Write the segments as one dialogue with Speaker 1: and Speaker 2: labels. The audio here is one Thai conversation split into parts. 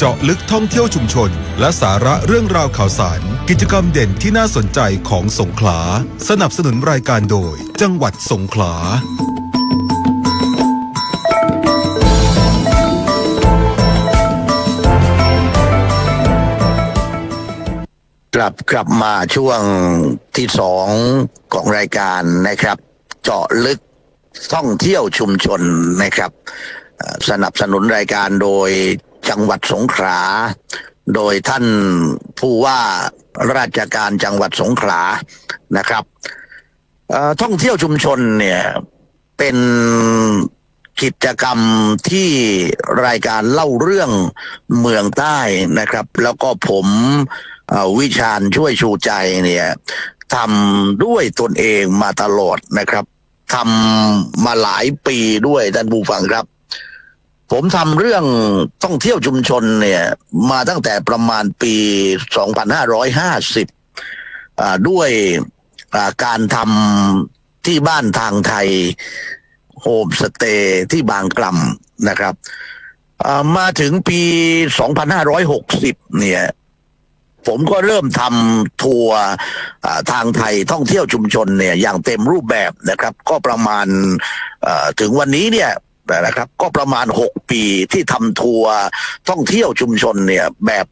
Speaker 1: เจาะลึกท่องเที่ยวชุมชน และสาระเรื่องราวข่าวสาร กิจกรรมเด่นที่น่าสนใจของสงขลา สนับสนุนรายการโดย จังหวัดสงขลา
Speaker 2: กลับกลับมาช่วงที่สองของรายการนะครับ เจาะลึกท่องเที่ยวชุมชนนะครับ สนับสนุนรายการโดย จังหวัดสงขลา โดยท่านผู้ว่าราชการจังหวัดสงขลานะครับท่องเที่ยวชุมชนเนี่ยเป็นกิจกรรมที่รายการเล่าเรื่องเมืองใต้นะครับ แล้วก็ผมวิชาญช่วยชูใจเนี่ยทำด้วยตนเองมาตลอดนะครับทำมาหลายปีด้วยท่านผู้ฟังครับ ผมทำเรื่องท่องเที่ยวชุมชนเนี่ยมาตั้งแต่ประมาณปี 2550อ่าด้วยการทำที่บ้านทางไทยโฮมสเตย์ที่บางกล่ำนะครับ มาถึงปี 2560 เนี่ยผมก็เริ่มทำทัวร์ทางไทยท่องเที่ยวชุมชนเนี่ยอย่างเต็มรูปแบบนะครับ ก็ประมาณถึงวันนี้เนี่ย นะครับ ก็ประมาณ 6 ปีที่ทำทัวร์ท่องเที่ยวชุมชนเนี่ย แบบ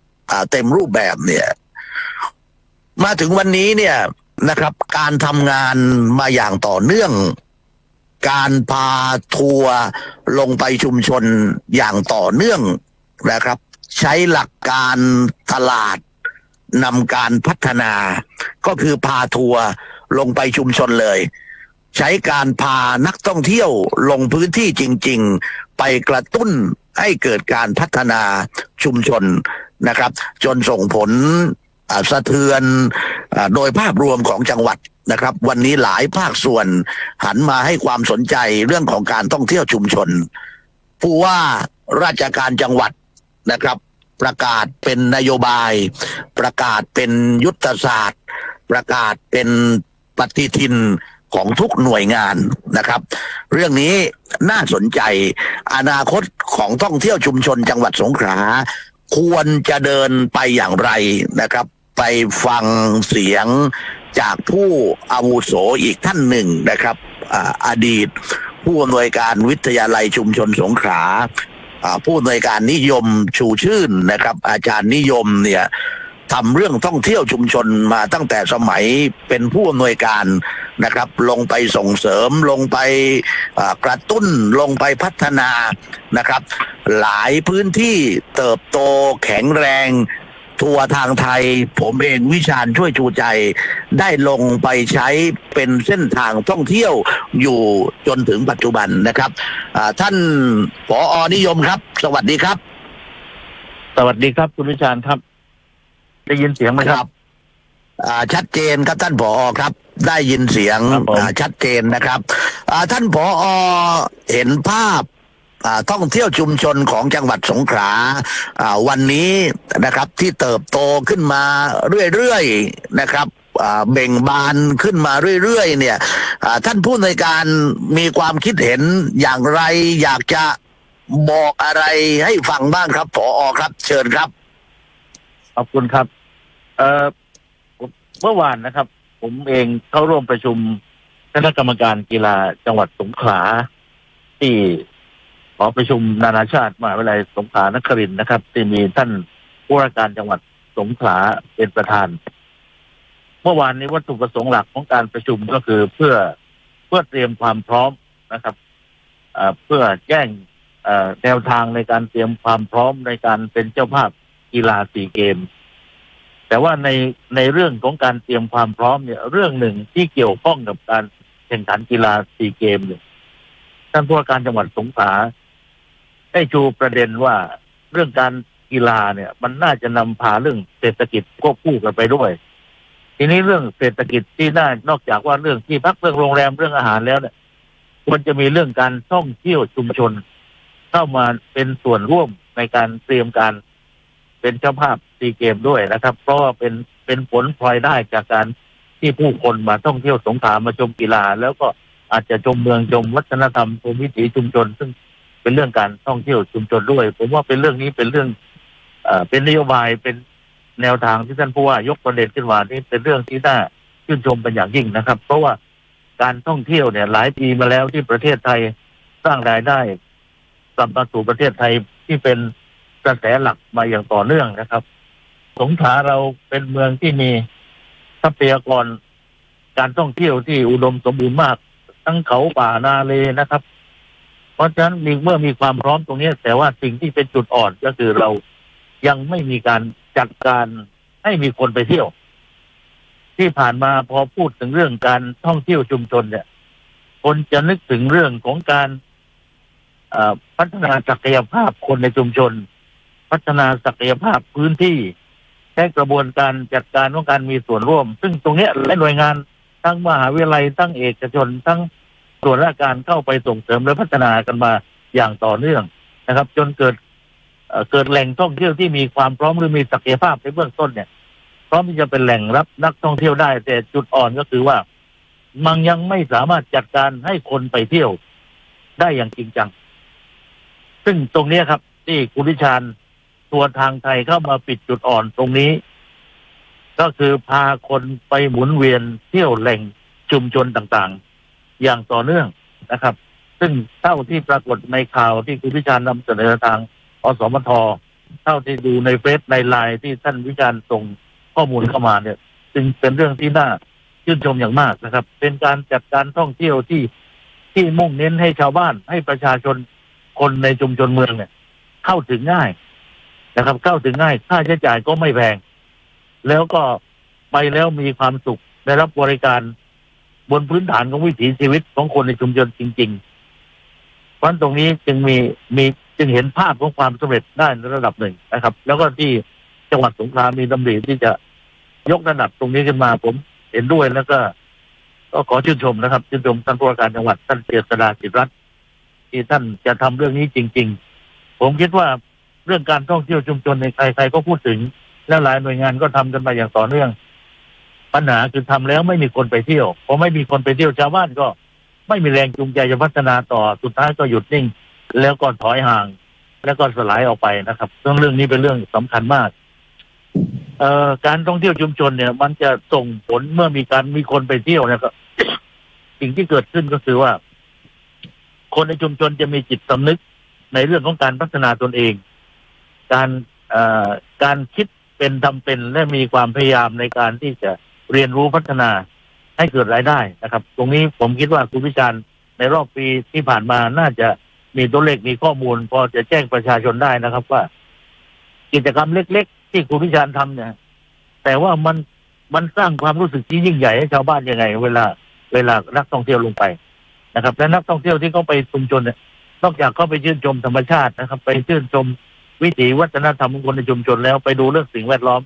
Speaker 2: เต็มรูปแบบเนี่ย มาถึงวันนี้เนี่ยนะครับ การทำงานมาอย่างต่อเนื่อง การพาทัวร์ลงไปชุมชนอย่างต่อเนื่องนะครับ ใช้หลักการตลาดนำการพัฒนา ก็คือพาทัวร์ลงไปชุมชนเลย ใช้การพานักท่องเที่ยวลงพื้นที่จริง ๆ ไปกระตุ้นให้เกิดการพัฒนาชุมชนนะครับ จนส่งผลสะเทือนอโดยภาพรวมของจังหวัดนะครับ วันนี้หลายภาคส่วนหันมาให้ความสนใจเรื่องของการท่องเที่ยวชุมชน ผู้ว่าราชการจังหวัดนะครับ ประกาศเป็นนโยบาย ประกาศเป็นยุทธศาสตร์ ประกาศเป็นปฏิทิน ของทุกหน่วยงานนะครับ เรื่องนี้น่าสนใจอนาคตของท่องเที่ยวชุมชนจังหวัดสงขลาควรจะเดินไปอย่างไรนะครับ ไปฟังเสียงจากผู้อาวุโสอีกท่านหนึ่งนะครับออดีต ผู้อำนวยการวิทยาลัยชุมชนสงขลาอ่าผู้อำนวยการนิยมชูชื่นนะครับ อาจารย์นิยมเนี่ย ทำเรื่องท่องเที่ยวชุมชนมาตั้งแต่สมัยเป็นผู้อำนวยการนะครับ ลงไปส่งเสริมลงไปอ่ากระตุ้นลงไปพัฒนานะครับ หลายพื้นที่เติบโตแข็งแรง ทัวร์ทางไทย ผมเองวิชาญช่วยชูใจ ได้ลงไปใช้เป็นเส้นทางท่องเที่ยวอยู่จนถึงปัจจุบันนะครับอ่าท่านผออนิยมครับ สวัสดีครับ
Speaker 3: สวัสดีครับคุณวิชาญครับ ได้ยินเสียงไหมครับ
Speaker 2: อ่า ชัดเจนครับท่านผอครับ ได้ยินเสียง
Speaker 3: ครับผม
Speaker 2: อ่าชัดเจนนะครับ อ่าท่านผอเห็นภาพ อ่าท่องเที่ยวชุมชนของจังหวัดสงขลาอ่าวันนี้นะครับที่เติบโตขึ้นมาเรื่อยๆนะครับอ่าเบ่งบานขึ้นมาเรื่อยๆ เนี่ยอ่าท่านผู้ในวยการมีความคิดเห็นอย่างไร อยากจะบอกอะไรให้ฟังบ้างครับผอครับ เชิญครับ
Speaker 3: ขอบคุณครับ เอ่อผมเมื่อวานนะครับ ผมเองเข้าร่วมประชุมคณะกรรมการกีฬาจังหวัดสงขลาที่หอประชุมนานาชาติมหาวิทยาลัยสงขลานครินนะครับ ที่มีท่านผู้ว่าการจังหวัดสงขลาเป็นประธาน เมื่อวานนี้วัตถุประสงค์หลักของการประชุมก็คือเพื่อเพื่อเตรียมความพร้อมนะครับเพื่อแจ้งเอ่อแนวทางในการเตรียมความพร้อมในการเป็นเจ้าภาพ กีฬาซีเกม แต่ว่าในในเรื่องของการเตรียมความพร้อมเนี่ย เรื่องหนึ่งที่เกี่ยวข้องกับการแข่งขันกีฬาซีเกมเนี่ยท่านผู้ว่าการจังหวัดสงขลาได้ชูประเด็นว่าเรื่องการกีฬาเนี่ย มันน่าจะนำพาเรื่องเศรษฐกิจควบคู่กันไปด้วย ทีนี้เรื่องเศรษฐกิจที่น่านอกจากว่าเรื่องที่พักเรื่องโรงแรมเรื่องอาหารแล้วเนี่ยควรจะมีเรื่องการท่องเที่ยวชุมชน เข้ามาเป็นส่วนร่วมในการเตรียมการ เป็นเจ้าภาพซีเกมด้วยนะครับ เพราะว่าเป็นเป็นผลพลอยได้จากการที่ผู้คนมาท่องเที่ยวสงขลามาชมกีฬา แล้วก็อาจจะชมเมืองชมวัฒนธรรมชมวิถีชุมชน ซึ่งเป็นเรื่องการท่องเที่ยวชุมชนด้วย ผมว่าเป็นเรื่องนี้เป็นเรื่องอ่อเป็นนโยบายเป็นแนวทางที่ท่านผู้ว่ายกประเด็นขึ้นมานี่เป็นเรื่องที่น่าชื่นชมเป็นอย่างยิ่งนะครับ เพราะว่าการท่องเที่ยวเนี่ย หลายปีมาแล้วที่ประเทศไทยสร้างรายได้กลับมาสู่ประเทศไทยที่เป็น กระแสหลักมาอย่างต่อเนื่องนะครับ สงขลาเราเป็นเมืองที่มีทรัพยากรการท่องเที่ยวที่อุดมสมบูรณ์มาก ทั้งเขาป่านาเลนะครับ เพราะฉะนั้นมีเมื่อมีความพร้อมตรงนี้ แต่ว่าสิ่งที่เป็นจุดอ่อนก็คือเรายังไม่มีการจัดการให้มีคนไปเที่ยว ที่ผ่านมาพอพูดถึงเรื่องการท่องเที่ยวชุมชนเนี่ย คนจะนึกถึงเรื่องของการพัฒนาศักยภาพคนในชุมชน พัฒนาศักยภาพพื้นที่ใช้กระบวนการจัดการของการมีส่วนร่วม ซึ่งตรงนี้ยและหน่วยงานทั้งมหาวิทยาลัยทั้งเอกชน ทั้งส่วนราชการเข้าไปส่งเสริมและพัฒนากันมาอย่างต่อเนื่องนะครับ จนเกิดเกิดแหล่งท่องเที่ยวที่มีความพร้อมหรือมีศักยภาพในเบื้องต้นเนี่ยพร้อมที่จะเป็นแหล่งรับนักท่องเที่ยวได้ แต่จุดอ่อนก็คือว่ามันยังไม่สามารถจัดการให้คนไปเที่ยวได้อย่างจริงจัง ซึ่งตรงนี้ครับ ที่คุณวิชาญ ตัวทางไทยเข้ามาปิดจุดอ่อนตรงนี้ ก็คือพาคนไปหมุนเวียนเที่ยวแหล่งชุมชนต่างๆ อย่างต่อเนื่องนะครับ ซึ่งเท่าที่ปรากฏในข่าวที่คุณวิชาญนำเสนอทางอสมทเท่าที่ดูในเฟซในไลน์ที่ท่านวิจารณ์ส่งข้อมูลเข้ามาเนี่ย จึงเป็นเรื่องที่น่าชื่นชมอย่างมากนะครับ เป็นการจัดการท่องเที่ยวที่ที่มุ่งเน้นให้ชาวบ้านให้ประชาชนคนในชุมชนเมืองเนี่ย เข้าถึงง่าย นะครับ เข้าถึงง่ายค่าใช้จ่ายก็ไม่แพง แล้วก็ไปแล้วมีความสุขได้รับบริการบนพื้นฐานของวิถีชีวิตของคนในชุมชนจริง ๆ เพราะตรงนี้จึงมีมีจึงเห็นภาพของความสำเร็จได้ในระดับหนึ่งนะครับ แล้วก็ที่จังหวัดสงขลามีดำริที่จะยกระดับตรงนี้ขึ้นมาผมเห็นด้วยแล้วก็ ก็ขอชื่นชมนะครับ ชื่นชมท่านผู้ว่าการจังหวัดท่านเจษฎาจิตรัตน์ที่ท่านจะทำเรื่องนี้จริง ๆ ผมคิดว่า เรื่องการท่องเที่ยวชุมชนในใครๆก็พูดถึง และหลายหน่วยงานก็ทำกันมาอย่างต่อเนื่อง ปัญหาคือทำแล้วไม่มีคนไปเที่ยวพอไม่มีคนไปเที่ยวชาวบ้านก็ ไม่มีแรงจูงใจจะพัฒนาต่อสุดท้ายก็หยุดนิ่ง แล้วก็ถอยห่าง แล้วก็สลายออกไปนะครับเรื่องเรื่องนี้เป็นเรื่องสำคัญมากเอ่อการท่องเที่ยวชุมชนเนี่ย มันจะส่งผลเมื่อมีการมีคนไปเที่ยวเนะครับสิ่งที่เกิดขึ้นก็คือว่า คนในชุมชนจะมีจิตสำนึกในเรื่องของการพัฒนาตนเอง การอ่อการคิดเป็นทำเป็นและมีความพยายามในการที่จะเรียนรู้พัฒนาให้เกิดรายได้นะครับ ตรงนี้ผมคิดว่าคุณวิจารณ์ในรอบปีที่ผ่านมาน่าจะมีตัวเลขมีข้อมูล พอจะแจ้งประชาชนได้นะครับว่า กิจกรรมเล็ก ๆ ที่คุณวิจารณ์ทำเนี่ย แต่ว่ามันมันสร้างความรู้สึกที่ยิ่งใหญ่ให้ชาวบ้านยังไง เวลาเวลานักท่องเที่ยวลงไปนะครับ และนักท่องเที่ยวที่เขาไปชุมชนเนี่ยนอกจากเขาไปชื่นชมธรรมชาตินะครับ ไปชื่นชม วิถีวัฒนธรรมของคนในชุมชนแล้วไปดูเรื่องสิ่งแวดล้อม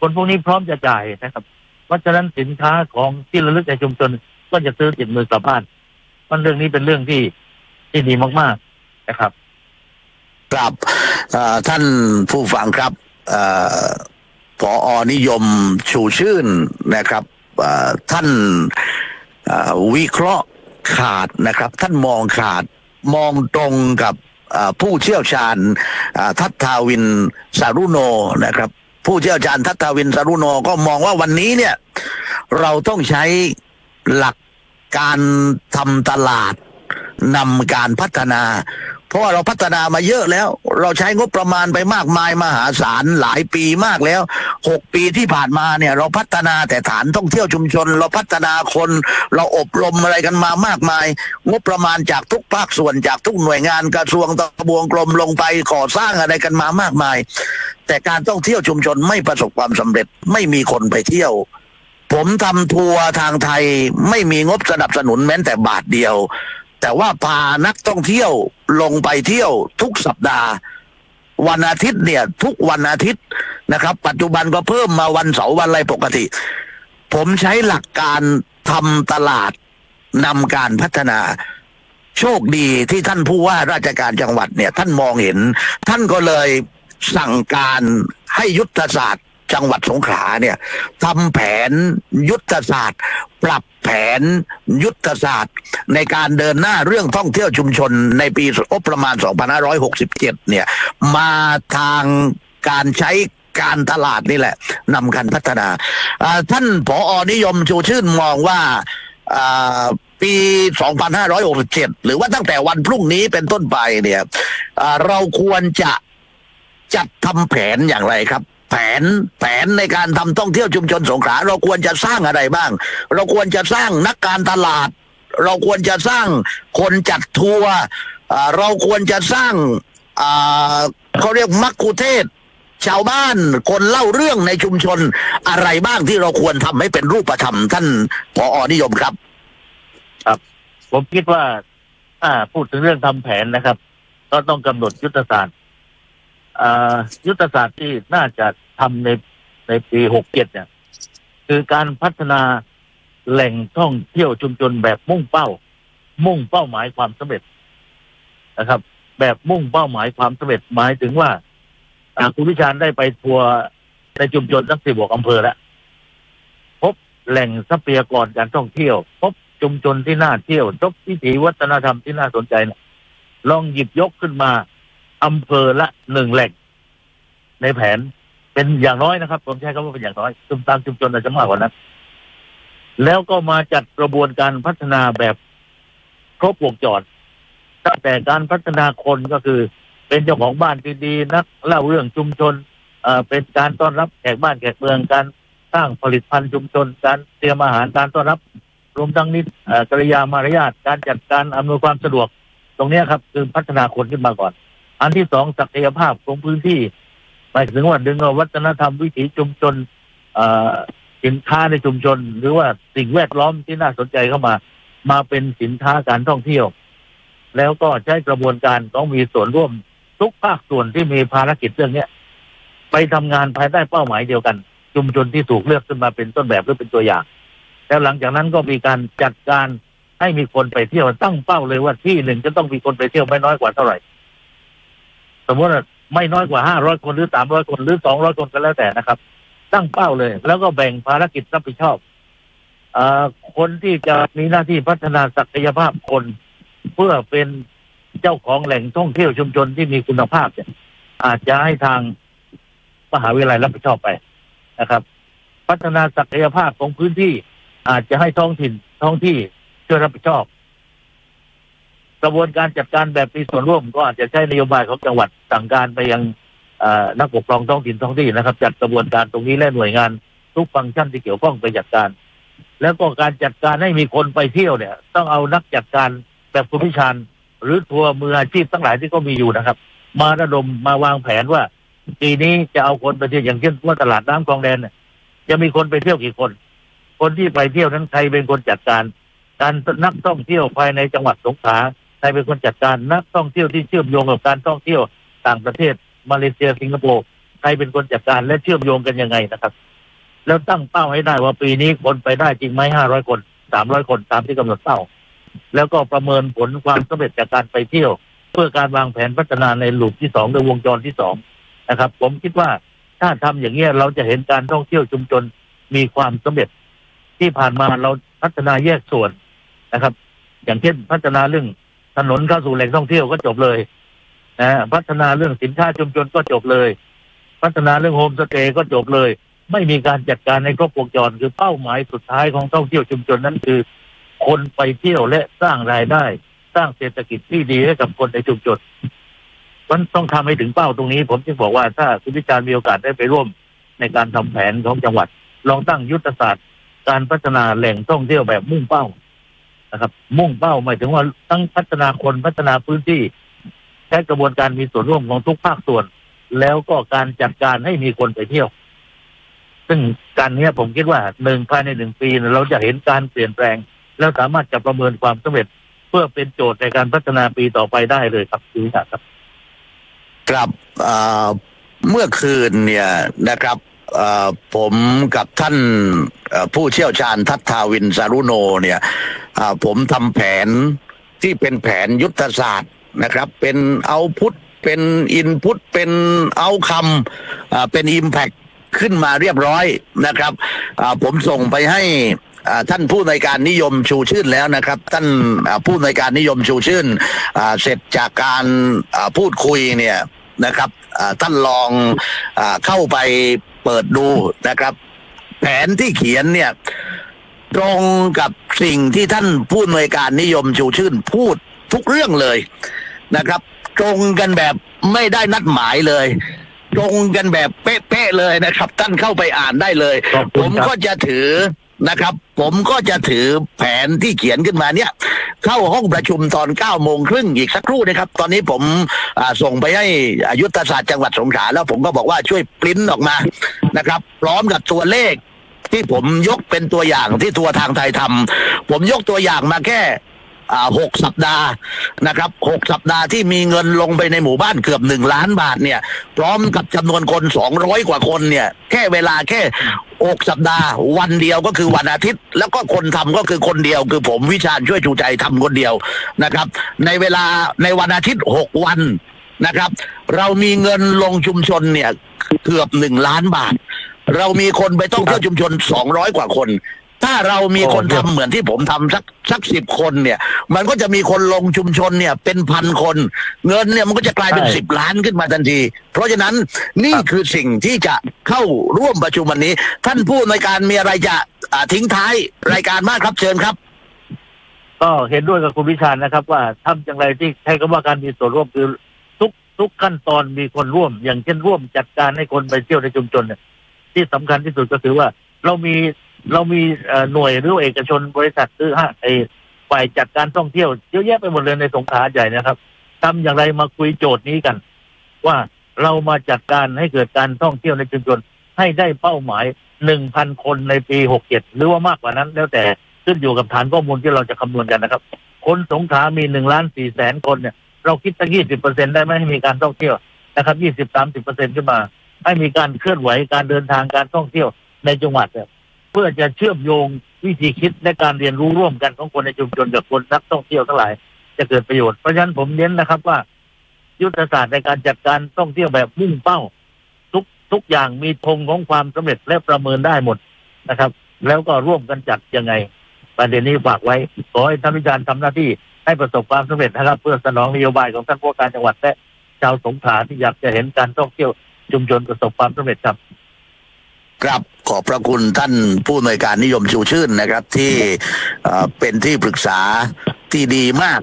Speaker 3: คนพวกนี้พร้อมจะจ่ายนะครับ เพราะฉะนั้นสินค้าของที่ระลึกในชุมชน ก็จะซื้อติดมือกลับบ้านมันเรื่องนี้เป็นเรื่องที่ที่ดีมากๆนะครับ
Speaker 2: ครับท่านผู้ฟังครับเอ่อผออนิยมชูชื่นนะครับท่านวิเคราะห์ขาดนะครับ ท่านมองขาดมองตรงกับ ผู้เชี่ยวชาญทัตทาวินสารุโนนะครับ ผู้เชี่ยวชาญทัตทาวินสารุโนก็มองว่าวันนี้เนี่ย เราต้องใช้หลักการทำตลาดนำการพัฒนา เพราะว่าเราพัฒนามาเยอะแล้ว เราใช้งบประมาณไปมากมายมหาศาลหลายปีมากแล้วหกปีที่ผ่านมาเนี่ย เราพัฒนาแต่ฐานท่องเที่ยวชุมชน เราพัฒนาคน เราอบรมอะไรกันมามากมาย งบประมาณจากทุกภาคส่วนจากทุกหน่วยงานกระทรวงตะบวงกรมลงไปก่อสร้างอะไรกันมามากมาย แต่การท่องเที่ยวชุมชนไม่ประสบความสำเร็จไม่มีคนไปเที่ยวผมทำทัวร์ทางไทยไม่มีงบสนับสนุนแม้แต่บาทเดียว แต่ว่าพานักท่องเที่ยวลงไปเที่ยวทุกสัปดาห์ วันอาทิตย์เนี่ย ทุกวันอาทิตย์นะครับ ปัจจุบันก็เพิ่มมาวันเสาร์วันอะไรปกติ ผมใช้หลักการทำตลาดนำการพัฒนาโชคดีที่ท่านผู้ว่าราชการจังหวัดเนี่ย ท่านมองเห็น ท่านก็เลยสั่งการให้ยุทธศาสตร์ จังหวัดสงขลาเนี่ยทำแผนยุทธศาสตร์ ปรับแผนยุทธศาสตร์ ในการเดินหน้าเรื่องท่องเที่ยวชุมชนในปีงบประมาณ 2567 เนี่ย มาทางการใช้การตลาดนี่แหละนำกันพัฒนา ท่านผอนิยมชูชื่นมองว่าปี 2567 หรือว่าตั้งแต่วันพรุ่งนี้เป็นต้นไปเนี่ยเราควรจะจัดทำแผนอย่างไรครับ แผนแผนในการทำท่องเที่ยวชุมชนสงขลาเราควรจะสร้างอะไรบ้าง เราควรจะสร้างนักการตลาด เราควรจะสร้างคนจัดทัวร์เราควรจะสร้างเขาเรียกมักคุเทศชาวบ้านคนเล่าเรื่องในชุมชนอะไรบ้างที่เราควรทำให้เป็นรูปธรรมท่านผอนิยมครับ ครับ
Speaker 3: ผมคิดว่าถ้าพูดถึงเรื่องทำแผนนะครับ ก็ต้องกำหนดยุทธศาสตร์ ยุทธศาสตร์ที่น่าจะทำในในปีหกเจ็ดเนี่ย คือการพัฒนาแหล่งท่องเที่ยวชุมชนแบบมุ่งเป้า มุ่งเป้าหมายความสำเร็จนะครับ แบบมุ่งเป้าหมายความสำเร็จหมายถึงว่าคุณวิชาญได้ไปทัวร์ในชุมชนทั้งสิบกอำเภอแล้วพบแหล่งทรัพยากรการท่องเที่ยว พบชุมชนที่น่าเที่ยวพบวิถีวัฒนธรรมที่น่าสนใจลองหยิบยกขึ้นมา อำเภอละหนึ่งแหล่งในแผนเป็นอย่างน้อยนะครับ ผมใช้คำว่าเป็นอย่างน้อยชุมตามชุมชนอาจจะมากกว่านั้น แล้วก็มาจัดกระบวนการพัฒนาแบบครบวงจรตั้งแต่การพัฒนาคนก็คือ เป็นเจ้าของบ้านที่ดีนักเล่าเรื่องชุมชนเป็นการต้อนรับแขกบ้านแขกเมืองการสร้างผลิตภัณฑ์ชุมชน การเตรียมอาหารการต้อนรับ รวมทั้งนิดกริยามารยาทการจัดการอำนวยความสะดวก ตรงนี้ครับ คือพัฒนาคนขึ้นมาก่อน อันที่สองศักยภาพของพื้นที่หมายถึงว่าดึงเอาวัฒนธรรมวิถีชุมชนสินค้าในชุมชน หรือว่าสิ่งแวดล้อมที่น่าสนใจเข้ามา มาเป็นสินค้าการท่องเที่ยว แล้วก็ใช้กระบวนการต้องมีส่วนร่วมทุกภาคส่วนที่มีภารกิจเรื่องเนี้ยไปทำงานภายใต้เป้าหมายเดียวกัน ชุมชนที่ถูกเลือกขึ้นมาเป็นต้นแบบหรือเป็นตัวอย่าง แล้วหลังจากนั้นก็มีการจัดการให้มีคนไปเที่ยวตั้งเป้าเลยว่าที่หนึ่งจะต้องมีคนไปเที่ยวไม่น้อยกว่าเท่าไหร่ สมมติว่าไม่น้อยกว่าห้าร้อยคนหรือสามร้อยคนหรือสองร้อยคนก็แล้วแต่นะครับ ตั้งเป้าเลย แล้วก็แบ่งภารกิจรับผิดชอบอคนที่จะมีหน้าที่พัฒนาศักยภาพคน เพื่อเป็นเจ้าของแหล่งท่องเที่ยวชุมชนที่มีคุณภาพเนี่ยอาจจะให้ทางมหาวิทยาลัยรับผิดชอบไปนะครับ พัฒนาศักยภาพของพื้นที่อาจจะให้ท้องถิ่นท้องที่ช่วยรับผิดชอบ กระบวนการจัดการแบบมีส่วนร่วมก็อาจจะใช้นโยบายของจังหวัดสั่งการไปยังนักปกครองท้องถิ่นท้องที่นะครับ จัดกระบวนการตรงนี้และหน่วยงานทุกฟังก์ชันที่เกี่ยวข้องไปจัดการ แล้วก็การจัดการให้มีคนไปเที่ยวเนี่ย ต้องเอานักจัดการแบบคุณพิชานหรือทัวร์มืออาชีพทั้งหลายที่ก็มีอยู่นะครับ มาระดมมาวางแผนว่าปีนี้จะเอาคนไปเที่ยวอย่างเช่นว่าตลาดน้ำคลองแดนเนี่ยจะมีคนไปเที่ยวกี่คน คนที่ไปเที่ยวนั้นใครเป็นคนจัดการ การนักท่องเที่ยวภายในจังหวัดสงขลา ใครเป็นคนจัดการนักท่องเที่ยวที่เชื่อมโยงกับการท่องเที่ยวต่างประเทศมาเลเซียสิงคโปร์ใครเป็นคนจัดการและเชื่อมโยงกันยังไงนะครับ แล้วตั้งเป้าให้ได้ว่าปีนี้คนไปได้จริงไหมห้าร้อยคนสามร้อยคนตามที่กำหนดเป้า แล้วก็ประเมินผลความสำเร็จจากการไปเที่ยว เพื่อการวางแผนพัฒนาในลูปที่สองในวงจรที่สองนะครับ ผมคิดว่าถ้าทำอย่างนี้ยเราจะเห็นการท่องเที่ยวชุมชนมีความสำเร็จ ที่ผ่านมาเราพัฒนาแยกส่วนนะครับ อย่างเช่นพัฒนาเรื่อง ถนนเข้าสู่แหล่งท่องเที่ยวก็จบเลยนะพัฒนาเรื่องสินค้าชุมชนก็จบเลย พัฒนาเรื่องโฮมสเตย์ก็จบเลย ไม่มีการจัดการในครบวงจรคือเป้าหมายสุดท้ายของท่องเที่ยวชุมชนนั้นคือ คนไปเที่ยวและสร้างรายได้ สร้างเศรษฐกิจที่ดีให้กับคนในชุมชนมันต้องทำให้ถึงเป้าตรงนี้ ผมจึงบอกว่าถ้าคุณพิจารณ์มีโอกาสได้ไปร่วมในการทำแผนของจังหวัด ลองตั้งยุทธศาสตร์ การพัฒนาแหล่งท่องเที่ยวแบบมุ่งเป้า นะครับ มุ่งเป้าหมายถึงว่าตั้งพัฒนาคนพัฒนาพื้นที่ใช้กระบวนการมีส่วนร่วมของทุกภาคส่วน แล้วก็การจัดการให้มีคนไปเที่ยว ซึ่งการนี้ผมคิดว่าหนึ่งภายในหนึ่งปี เราจะเห็นการเปลี่ยนแปลง แล้วสามารถจะประเมินความสำเร็จ เพื่อเป็นโจทย์ในการพัฒนาปีต่อไปได้เลยครับคุณวิชาครับ
Speaker 2: ครับเมื่อคืนเนี่ยนะครับ ผมกับท่านผู้เชี่ยวชาญทัศทาวินสารุโนเนี่ยอ่าผมทำแผนที่เป็นแผนยุทธศาสตร์นะครับ เป็นเอาพุทเป็นอินพุตเป็นเอาคำเป็นอิมแพคขึ้นมาเรียบร้อยนะครับอ่าผมส่งไปให้อ่าท่านผู้ในการนิยมชูชื่นแล้วนะครับ ท่านผู้ในการนิยมชูชื่นอ่าเสร็จจากการพูดคุยเนี่ยนะครับอ่าท่านลองอเข้าไป เปิดดูนะครับ แผนที่เขียนเนี่ย ตรงกับสิ่งที่ท่านผู้อำนวยการนิยมชูชื่นพูดทุกเรื่องเลยนะครับ ตรงกันแบบไม่ได้นัดหมายเลย ตรงกันแบบเป๊ะๆเลยนะครับ ท่านเข้าไปอ่านได้เลย
Speaker 3: ขอบ
Speaker 2: ผ
Speaker 3: คุณ
Speaker 2: ม
Speaker 3: ครับ
Speaker 2: ก็จะถือ นะครับ ผมก็จะถือแผนที่เขียนขึ้นมาเนี่ย เข้าห้องประชุมตอนเก้าโมงครึ่งอีกสักครู่นะครับ ตอนนี้ผมส่งไปให้อายุทธศาสตร์จังหวัดสงขลาแล้วผมก็บอกว่าช่วยปริ้นออกมานะครับ พร้อมกับตัวเลขที่ผมยกเป็นตัวอย่างที่ทัวทางไทยทำผมยกตัวอย่างมาแค่หกสัปดาห์นะครับหกสัปดาห์ที่มีเงินลงไปในหมู่บ้านเกือบหนึ่งล้านบาทเนี่ย พร้อมกับจำนวนคนสองร้อยกว่าคนเนี่ย แค่เวลาแค่ หกสัปดาห์ วันเดียวก็คือวันอาทิตย์ แล้วก็คนทำก็คือคนเดียว คือผมวิชาญช่วยจูใจทำคนเดียวนะครับ ในเวลาในวันอาทิตย์หกวันนะครับ เรามีเงินลงชุมชนเนี่ยเกือบหนึ่งล้านบาท เรามีคนไปต้องเที่ยวชุมชนสองร้อยกว่าคน ถ้าเรามีคนทำเหมือนที่ผมทำสักสักสิบคนเนี่ย มันก็จะมีคนลงชุมชนเนี่ย เป็นพันคน เงินเนี่ยมันก็จะกลายเป็น
Speaker 3: ใช่
Speaker 2: สิบล้านขึ้นมาทันที เพราะฉะนั้นนี่คือสิ่งที่จะเข้าร่วมประชุมวันนี้ ท่านผู้ในวยการมีอะไรจะอ่าทิ้งท้ายรายการมากครับเชิญครับ
Speaker 3: ก็เห็นด้วยกับคุณวิชาญนะครับ ว่าทำอย่างไรที่ใช้คำว่าการมีส่วนร่วมคือทุกทุกขั้นตอนมีคนร่วม อย่างเช่นร่วมจัดการให้คนไปเที่ยวในชุมชนเนี่ยที่สำคัญที่สุดก็คือว่าเรามี เรามีหน่วยหรือเอกชนบริษัทหรือฮะไอฝ่ายจัดการท่องเที่ยวเยอะแยะไปหมดเลยในสงขลาใหญ่นะครับทำอย่างไรมาคุยโจทย์นี้กัน ว่าเรามาจัดการให้เกิดการท่องเที่ยวในชุมชนให้ได้เป้าหมายหนึ่งพันคนในปีหกเจ็ดหรือว่ามากกว่านั้น แล้วแต่ขึ้นอยู่กับฐานข้อมูลที่เราจะคำนวณกันนะครับ คนสงขลามีหนึ่งล้านสี่แสนคนเนี่ย เราคิดตั้งยี่สิบเปอร์เซ็นได้ไหมให้มีการท่องเที่ยวนะครับยี่สิบสามสิบเปอร์เซ็นขึ้นมา ให้มีการเคลื่อนไหวการเดินทางการท่องเที่ยวในจังหวัดเนี่ย พื่อจะเชื่อมโยงวิธีคิดและการเรียนรู้ร่วมกันของคนในชุมชนกับคนนักท่องเที่ยวทั้งหลาย จะเกิดประโยชน์เพราะฉะนั้นผมเน้นนะครับว่า ยุทธศาสตร์ในการจัดการท่องเที่ยวแบบมุ่งเป้า ทุกทุกอย่างมีธงของความสำเร็จและประเมินได้หมดนะครับ แล้วก็ร่วมกันจัดยังไง ประเด็นนี้ฝากไว้ขอให้ท่านวิจารณ์ทำหน้าที่ให้ประสบความสำเร็จนะครับ เพื่อสนองนโยบายของท่านผู้การจังหวัดและชาวสงขลาที่อยากจะเห็นการท่องเที่ยวชุมชนประสบความสำเร็จครับ
Speaker 2: ครับขอบพระคุณท่านผู้อำนวยการนิยมชูชื่นนะครับ ที่เป็นที่ปรึกษาที่ดีมาก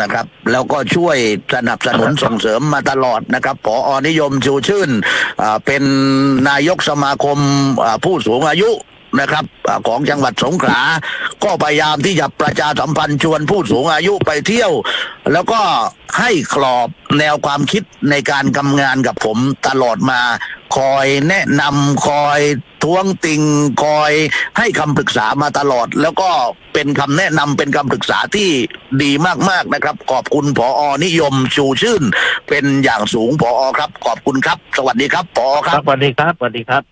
Speaker 2: นะครับ แล้วก็ช่วยสนับสนุนส่งเสริมมาตลอดนะครับผอนิยมชูชื่นเป็นนายกสมาคมผู้สูงอายุ นะครับของจังหวัดสงขลา ก็พยายามที่จะประชาสัมพันธ์ชวนผู้สูงอายุไปเที่ยว แล้วก็ให้กรอบแนวความคิดในการทำงานกับผมตลอดมา คอยแนะนำคอยท้วงติงคอยให้คำปรึกษามาตลอด แล้วก็เป็นคำแนะนำเป็นคำปรึกษาที่ดีมากๆนะครับ ขอบคุณผออนิยมชูชื่น เป็นอย่างสูงผอครับ ขอบคุณครับ สวัสดีครับผอครั
Speaker 3: บสวัสดีครับสวัสดีครับ